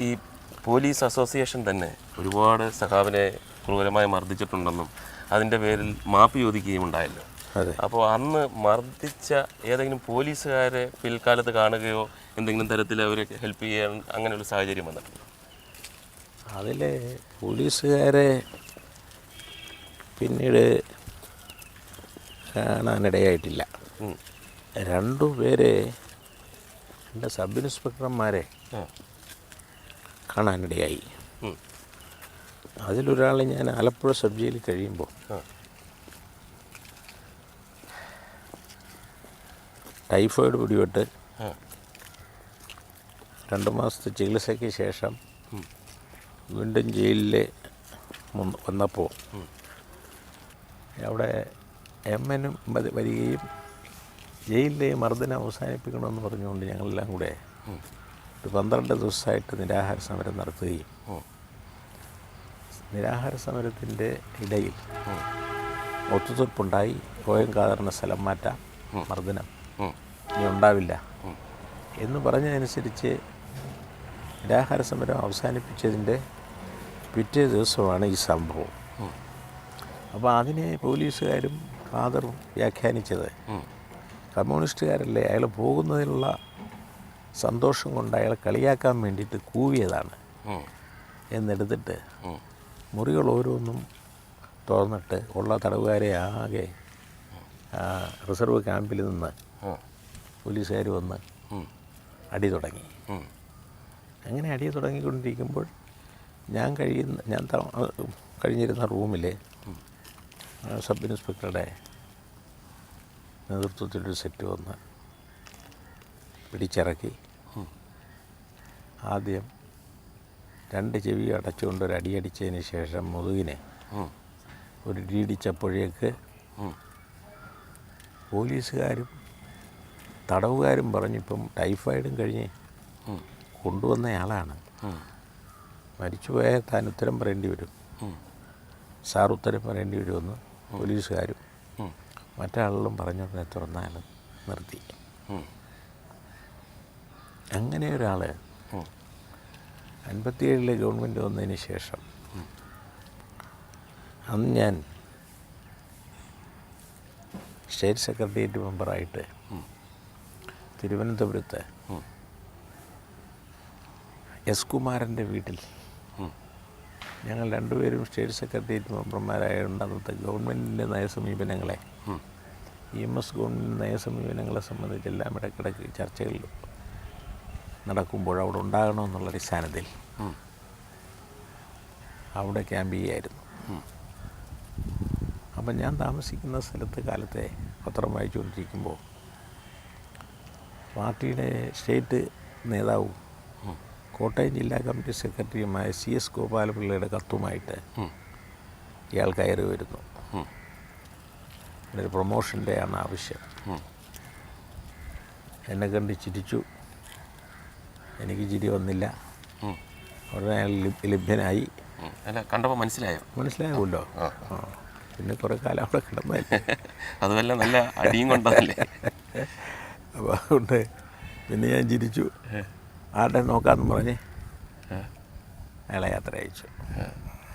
ഈ police association തന്നെ ഒരുപാട് സഖാവിനെ ക്രൂരമായി മർദ്ദിച്ചിട്ടുണ്ടെന്നും അതിന്റെ പേരിൽ മാപ്പ് ചോദിക്കുകയും ഉണ്ടായല്ലോ അതെ അപ്പോൾ അന്ന് മർദ്ദിച്ച ഏതെങ്കിലും പോലീസുകാരെ പിൽക്കാലത്ത് കാണുകയോ എന്തെങ്കിലും തരത്തിൽ അവരെ ഹെൽപ്പ് ചെയ്യാൻ അങ്ങനെ ഒരു സാഹചര്യം വന്നിട്ടുണ്ടോ അതിൽ പോലീസുകാരെ പിന്നീട് കാണാനിടയായിട്ടില്ല. രണ്ടു പേരെ എന്റെ സബ് ഇൻസ്പെക്ടർമാരെ. കാണാനിടയായി. അതിലൊരാളെ ഞാൻ ആലപ്പുഴ സബ് ജയിലിൽ കഴിയുമ്പോൾ. ടൈഫോയിഡ് പിടിപെട്ട്. രണ്ട് മാസത്തെ ചികിത്സയ്ക്ക് ശേഷം വീണ്ടും ജയിലിൽ വന്നപ്പോൾ അവിടെ എം എനും വരികയും ജയിലിലെ മർദ്ദനം അവസാനിപ്പിക്കണമെന്ന് പറഞ്ഞുകൊണ്ട് ഞങ്ങളെല്ലാം കൂടെ ഒരു പന്ത്രണ്ട് ദിവസമായിട്ട് നിരാഹാര സമരം നടത്തുകയും നിരാഹാര സമരത്തിന്റെ ഇടയിൽ ഒത്തുതീർപ്പുണ്ടായി. ഓയം കാതറിന് സ്ഥലം മാറ്റാം. മർദ്ദനം. ഇനി ഉണ്ടാവില്ല. എന്ന് പറഞ്ഞതനുസരിച്ച് നിരാഹാര സമരം അവസാനിപ്പിച്ചതിന്റെ പിറ്റേ ദിവസമാണ് ഈ സംഭവം. അപ്പോൾ അതിനെ പോലീസുകാരും ഫാദറും വ്യാഖ്യാനിച്ചത്. കമ്മ്യൂണിസ്റ്റുകാരല്ലേ? അയാൾ പോകുന്നതിനുള്ള സന്തോഷം കൊണ്ട് അയാളെ കളിയാക്കാൻ വേണ്ടിയിട്ട് കൂവിയതാണ്. എന്നെടുത്തിട്ട് മുറികൾ ഓരോന്നും തുറന്നിട്ട് ഉള്ള തടവുകാരെ ആകെ റിസർവ് ക്യാമ്പിൽ നിന്ന്. പോലീസുകാർ വന്ന് അടി തുടങ്ങി. അങ്ങനെ അടി തുടങ്ങിക്കൊണ്ടിരിക്കുമ്പോൾ ഞാൻ കഴിയുന്ന ഞാൻ കഴിഞ്ഞിരുന്ന റൂമിൽ സബ് ഇൻസ്പെക്ടറുടെ നേതൃത്വത്തിലൊരു സെറ്റ് വന്ന് പിടിച്ചിറക്കി. ആദ്യം രണ്ട് ചെവി അടച്ചുകൊണ്ട് ഒരു അടിയടിച്ചതിന് ശേഷം മുതുകിനെ ഒരു ഇടിയിടിച്ചപ്പോഴേക്ക് ഉം. പോലീസുകാരും തടവുകാരും പറഞ്ഞിപ്പം ടൈഫോയിഡും കഴിഞ്ഞ്. കൊണ്ടുവന്നയാളാണ് മരിച്ചുപോയ താൻ ഉത്തരം പറയേണ്ടി വരും. സാർ ഉത്തരം പറയേണ്ടി വരുമെന്ന് പോലീസുകാരും. മറ്റാളുകളും പറഞ്ഞുടനെ തുറന്നാൽ നിർത്തി. അങ്ങനെ ഒരാൾ. അൻപത്തിയേഴിലെ ഗവൺമെന്റ് വന്നതിന് ശേഷം അന്ന് ഞാൻ സ്റ്റേറ്റ് സെക്രട്ടേറിയറ്റ് മെമ്പറായിട്ട് തിരുവനന്തപുരത്ത്. എസ് കുമാരന്റെ വീട്ടിൽ. ഞങ്ങൾ രണ്ടുപേരും സ്റ്റേറ്റ് സെക്രട്ടേറിയറ്റ് മെമ്പർമാരായതുകൊണ്ട് അന്നത്തെ ഗവൺമെന്റിന്റെ നയസമീപനങ്ങളെ. ഇ എം എസ് ഗവൺമെന്റ് നയസമീപനങ്ങളെ സംബന്ധിച്ചെല്ലാം ഇടയ്ക്കിടയ്ക്ക് ചർച്ചകൾ നടക്കുമ്പോൾ അവിടെ ഉണ്ടാകണമെന്നുള്ള അടിസ്ഥാനത്തിൽ. അവിടെ ക്യാമ്പ് ചെയ്യായിരുന്നു. അപ്പം ഞാൻ താമസിക്കുന്ന സ്ഥലത്ത് കാലത്തെ പത്രം വായിച്ചുകൊണ്ടിരിക്കുമ്പോൾ പാർട്ടിയുടെ സ്റ്റേറ്റ് നേതാവും കോട്ടയം ജില്ലാ കമ്മിറ്റി സെക്രട്ടറിയുമായ സി എസ് ഗോപാലപിള്ളയുടെ കത്തുമായിട്ട്. ഇയാൾ കയറി വരുന്നു. ഒരു പ്രൊമോഷന്റെ ആണ് ആവശ്യം എന്നെ കണ്ട് ചിരിച്ചു എനിക്ക് ചിരി വന്നില്ല. ഉടനെ അയാൾ ലഭ്യനായി അല്ല കണ്ടപ്പോൾ മനസ്സിലായോ. ആ. പിന്നെ കുറേ കാലം അവിടെ കിടന്നല്ലേ അതുമല്ല നല്ല അടിയും കൊണ്ടതല്ലേ? അപ്പോൾ അതുകൊണ്ട് പിന്നെ ഞാൻ ചിരിച്ചു. ആരുടെ നോക്കാന്ന് പറഞ്ഞ്. അയാളെ യാത്ര അയച്ചു.